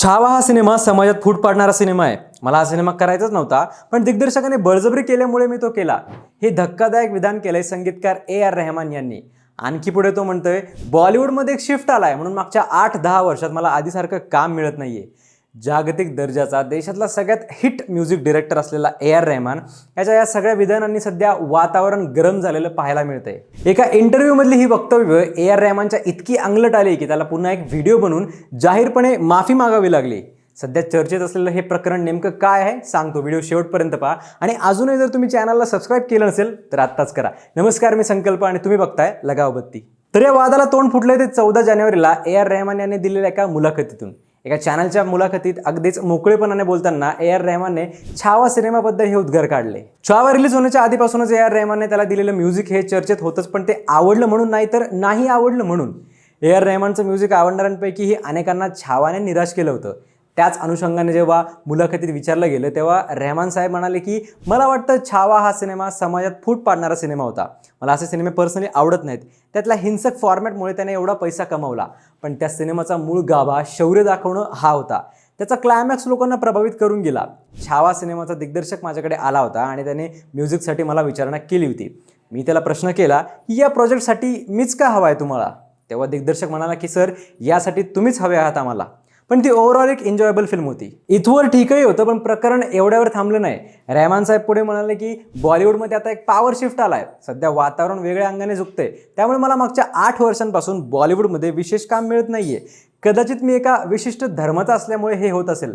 छावा हा सिनेमा समाजात फूट पाडणारा सिनेमा आहे. मला हा सिनेमा करायचाच नव्हता पण दिग्दर्शकाने बळजबरी केल्यामुळे मी तो केला. हे धक्कादायक विधान केलंय संगीतकार ए आर रेहमान यांनी. आणखी पुढे तो म्हणतोय बॉलिवूडमध्ये एक शिफ्ट आलाय म्हणून मागच्या आठ दहा वर्षात मला आधीसारखं काम मिळत नाहीये. जागतिक दर्जाचा देशातला सगळ्यात हिट म्युझिक डिरेक्टर असलेला ए आर रेहमान याच्या या सगळ्या विधानांनी सध्या वातावरण गरम झालेलं पाहायला मिळतंय. एका इंटरव्ह्यूमधली ही वक्तव्य ए आर रेहमानच्या इतकी अंगलट आली की त्याला पुन्हा एक व्हिडिओ बनवून जाहीरपणे माफी मागावी लागली. सध्या चर्चेत असलेलं हे प्रकरण नेमकं काय आहे सांगतो. व्हिडिओ शेवटपर्यंत पहा. आणि अजूनही जर तुम्ही चॅनलला सबस्क्राईब केलं नसेल तर आत्ताच करा. नमस्कार मी संकल्प आणि तुम्ही बघताय लगाव बत्ती तर या वादाला तोंड फुटलंय ते चौदा जानेवारीला ए आर रेहमान यांनी दिलेल्या एका मुलाखतीतून. एका चॅनलच्या मुलाखतीत अगदीच मोकळेपणाने बोलताना ए आर रेहमानने छावा सिनेमाबद्दल हे उद्गार काढले. छावा रिलीज होण्याच्या आधीपासूनच ए आर रेहमानने त्याला दिलेलं म्युझिक हे चर्चेत होतंच पण ते आवडलं म्हणून नाही तर नाही आवडलं म्हणून. ए आर रेहमानचं म्युझिक आवडणाऱ्यांपैकीही अनेकांना छावाने निराश केलं होतं. त्याच अनुषंगाने जेव्हा मुलाखतीत विचारलं गेलं तेव्हा रेहमान साहेब म्हणाले की मला वाटतं छावा हा सिनेमा समाजात फूट पाडणारा सिनेमा होता. मला असे सिनेमे पर्सनली आवडत नाहीत. त्यातल्या हिंसक फॉर्मॅटमुळे त्याने एवढा पैसा कमावला. पण त्या सिनेमाचा मूळ गाभा शौर्य दाखवणं हा होता. त्याचा क्लायमॅक्स लोकांना प्रभावित करून गेला. छावा सिनेमाचा दिग्दर्शक माझ्याकडे आला होता आणि त्याने म्युझिकसाठी मला विचारणा केली होती. मी त्याला प्रश्न केला की या प्रोजेक्टसाठी मीच का हवा आहे तुम्हाला? तेव्हा दिग्दर्शक म्हणाला की सर यासाठी तुम्हीच हवे आहात आम्हाला. पण ती ओव्हरऑल एक एन्जॉयबल फिल्म होती. इथवर ठीकही होतं पण प्रकरण एवढ्यावर थांबलं नाही. रेहमान साहेब पुढे म्हणाले की बॉलिवूडमध्ये आता एक पॉवर शिफ्ट आलाय. सध्या वातावरण वेगळ्या अंगाने झुकतंय. त्यामुळे मला मागच्या आठ वर्षांपासून बॉलिवूडमध्ये विशेष काम मिळत नाहीये. कदाचित मी एका विशिष्ट धर्माचा असल्यामुळे हे होत असेल.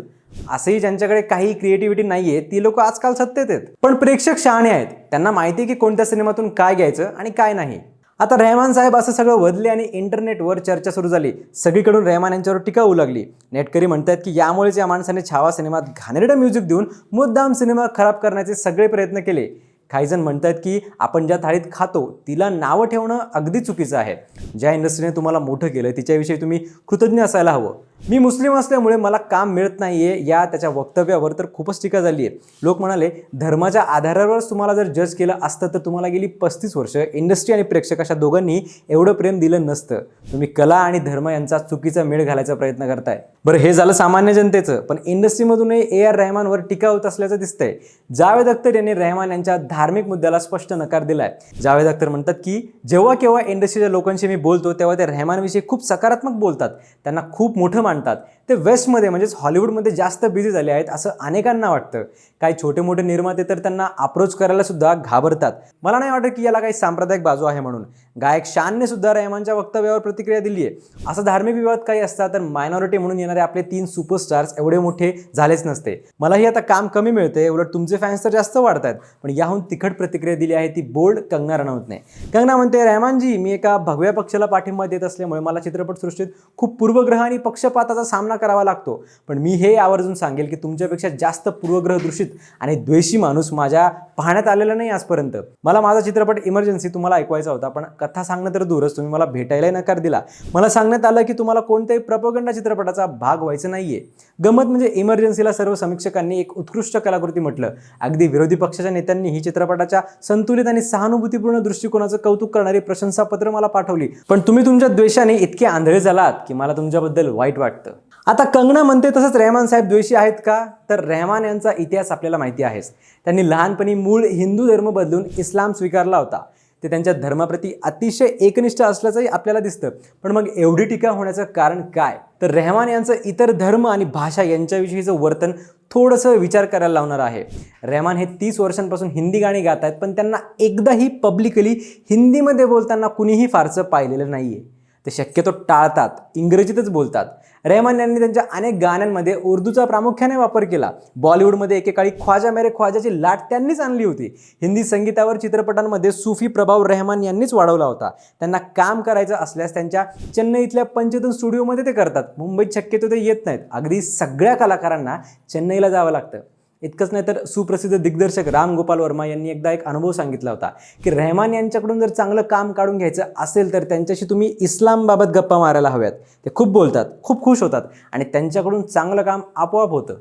असंही ज्यांच्याकडे काही क्रिएटिव्हिटी नाहीये ती लोक आजकाल सत्तेत आहेत. पण प्रेक्षक शहाणे आहेत. त्यांना माहिती आहे की कोणत्या सिनेमातून काय घ्यायचं आणि काय नाही. आता रेहमान साहेब असं सगळं वदले आणि इंटरनेटवर चर्चा सुरू झाली. सगळीकडून रेहमान यांच्यावर टीका होऊ लागली. नेटकरी म्हणतात की यामुळेच या माणसाने छावा सिनेमात घाणेरडं म्युझिक देऊन मुद्दाम सिनेमा खराब करण्याचे सगळे प्रयत्न केले. काही जण म्हणतात की आपण ज्या थाळीत खातो तिला नावं ठेवणं अगदी चुकीचं आहे. ज्या इंडस्ट्रीने तुम्हाला मोठं केलं तिच्याविषयी तुम्ही कृतज्ञ असायला हवं. मी मुस्लिम असल्यामुळे मला काम मिळत नाही आहे या त्याच्या वक्तव्यावर तर खूपच टीका झाली आहे लोक म्हणाले धर्माच्या आधारावरच तुम्हाला जर जज केलं असतं तर तुम्हाला गेली पस्तीस वर्ष. इंडस्ट्री आणि प्रेक्षक अशा दोघांनी एवढं प्रेम दिलं नसतं. तुम्ही कला आणि धर्म यांचा चुकीचा मेळ घालायचा प्रयत्न करताय. बरं हे झालं सामान्य जनतेचं पण इंडस्ट्रीमधूनही ए आर रेहमानवर टीका होत असल्याचं दिसतंय. जावेद अख्तर यांनी रेहमान यांच्या धार्मिक मुद्द्याला स्पष्ट नकार दिलाय. जावेद अख्तर म्हणतात की जेव्हा केव्हा इंडस्ट्रीच्या लोकांशी मी बोलतो तेव्हा ते रेहमानविषयी खूप सकारात्मक बोलतात. त्यांना खूप मोठं मानतात ते वेस्टमध्ये म्हणजेच हॉलिवूडमध्ये जास्त बिझी झाले आहेत असं अनेकांना वाटतं. काही छोटे मोठे निर्माते तर त्यांना अप्रोच करायला सुद्धा घाबरतात. मला नाही वाटत की याला काही सांप्रदायिक बाजू आहे म्हणून. गायक शानने सुद्धा रेहमानच्या वक्तव्यावर प्रतिक्रिया दिली आहे असं धार्मिक विवाद काही असता तर मायनॉरिटी म्हणून येणारे आपले तीन सुपरस्टार्स एवढे मोठे झालेच नसते. मलाही आता काम कमी मिळते उलट तुमचे फॅन्स तर जास्त वाढत आहेत पण याहून तिखट प्रतिक्रिया दिली आहे ती बोल्ड कंगना रनौतने. कंगना म्हणते रेहमानजी मी एका भगव्या पक्षाला पाठिंबा देत असल्यामुळे मला चित्रपटसृष्टीत खूप पूर्वग्रह आणि पक्ष पक्षपाताचा सामना करावा लागतो. पण मी हे आवर्जून सांगेल की तुमच्यापेक्षा जास्त पूर्वग्रह दृषित आणि द्वेषी माणूस माझ्या पाहण्यात आलेला नाही आजपर्यंत. मला माझा चित्रपट इमर्जन्सी तुम्हाला ऐकवायचा होता पण कथा सांगणं तर दूरच. तुम्ही मला भेटायलाही नकार दिला. मला सांगण्यात आलं की तुम्हाला कोणत्याही प्रपोगंडा चित्रपटाचा भाग व्हायचं नाहीये. गमत म्हणजे इमर्जन्सीला सर्व समीक्षकांनी एक उत्कृष्ट कलाकृती म्हटलं. अगदी विरोधी पक्षाच्या नेत्यांनी ही चित्रपटाच्या संतुलित आणि सहानुभूतीपूर्ण दृष्टिकोनाचं कौतुक करणारी प्रशंसापत्र मला पाठवली. पण तुम्ही तुमच्या द्वेषाने इतके आंधळे झालात की मला तुमच्याबद्दल वाईट वाटतं. आता कंगना म्हणते तसंच रेहमान साहेब द्वेषी आहेत का? तर रेहमान यांचा इतिहास आपल्याला माहिती आहेच. त्यांनी लहानपणी मूळ हिंदू धर्म बदलून इस्लाम स्वीकारला होता. ते त्यांच्या धर्माप्रती अतिशय एकनिष्ठ असल्याचंही आपल्याला दिसतं. पण मग एवढी टीका होण्याचं कारण काय? तर रेहमान यांचं इतर धर्म आणि भाषा यांच्याविषयीचं वर्तन थोडंसं विचार करायला लावणार आहे. रेहमान हे तीस वर्षांपासून हिंदी गाणी गात आहेत पण त्यांना एकदाही पब्लिकली हिंदीमध्ये बोलताना कुणीही फारसं पाहिलेलं नाही आहे ते शक्यतो टाळतात इंग्रजीतच बोलतात. रेहमान यांनी त्यांच्या अनेक गाण्यांमध्ये उर्दूचा प्रामुख्याने वापर केला. बॉलिवूडमध्ये एकेकाळी ख्वाजा मेरे ख्वाजाची लाट त्यांनीच आणली होती. हिंदी संगीतावर चित्रपटांमध्ये सुफी प्रभाव रेहमान यांनीच वाढवला होता. त्यांना काम करायचं असल्यास त्यांच्या चेन्नईतल्या पंचतन स्टुडिओमध्ये ते करतात. मुंबईत शक्यतो ते येत नाहीत. अगदी सगळ्या कलाकारांना चेन्नईला जावं लागतं. इतकंच नाही तर सुप्रसिद्ध दिग्दर्शक राम गोपाल वर्मा यांनी एकदा एक अनुभव सांगितला होता की रेहमान यांच्याकडून जर चांगलं काम काढून घ्यायचं असेल तर त्यांच्याशी तुम्ही इस्लामबाबत गप्पा मारायला हव्यात. ते खूप बोलतात खूप खुश होतात आणि त्यांच्याकडून चांगलं काम आपोआप होतं.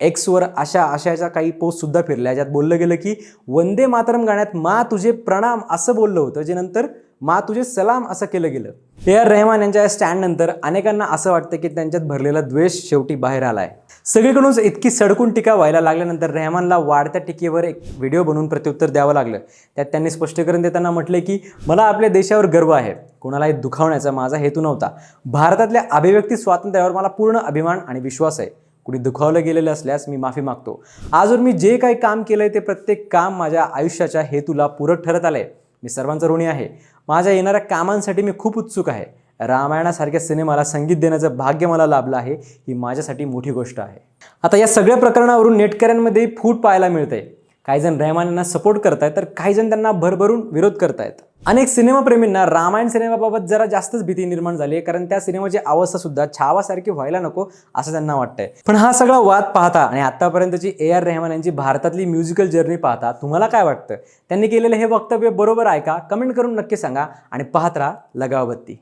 एक्सवर अशा अशाच्या काही पोस्टसुद्धा फिरल्या ज्यात बोललं गेलं की वंदे मातरम गाण्यात मा तुझे प्रणाम असं बोललं होतं जे नंतर मा तुझे सलाम असं केलं गेलं. ए आर रेहमान यांच्या या स्टँडनंतर अनेकांना असं वाटतं की त्यांच्यात भरलेला द्वेष शेवटी बाहेर आलाय. सगळीकडूनच इतकी सडकून टीका व्हायला लागल्यानंतर रेहमानला वाढत्या टीकेवर एक व्हिडिओ बनवून प्रत्युत्तर द्यावं लागलं. त्यात त्यांनी स्पष्टीकरण देताना म्हटले की मला आपल्या देशावर गर्व आहे. कोणालाही दुखावण्याचा माझा हेतू नव्हता. भारतातल्या अभिव्यक्ती स्वातंत्र्यावर मला पूर्ण अभिमान आणि विश्वास आहे. कुणी दुखावलं गेलेलं असल्यास मी माफी मागतो. आजवर मी जे काही काम केलंय ते प्रत्येक काम माझ्या आयुष्याच्या हेतूला पूरक ठरत आलंय. मी सर्वांचा ऋणी आहे. माझ्या येणाऱ्या कामांसाठी मी खूप उत्सुक आहे. रामायणासारख्या सिनेमाला संगीत देण्याचं भाग्य मला लाभलं आहे ही माझ्यासाठी मोठी गोष्ट आहे. आता या सगळ्या प्रकरणावरून नेटकऱ्यांमध्ये फूट पाहायला मिळते काही जण रेहमान यांना सपोर्ट करतायत तर काही जण त्यांना भरभरून विरोध करतायत. अनेक सिनेमाप्रेमींना रामायण सिनेमाबाबत जरा जास्तच भीती निर्माण झाली आहे कारण त्या सिनेमाची अवस्था सुद्धा छावासारखी व्हायला नको असं त्यांना वाटतंय. पण हा सगळा वाद पाहता आणि आतापर्यंतची ए आर रेहमान यांची भारतातली म्युझिकल जर्नी पाहता तुम्हाला काय वाटतं? त्यांनी केलेलं हे वक्तव्य बरोबर आहे का? कमेंट करून नक्की सांगा आणि पाहत राहा लगावबत्ती.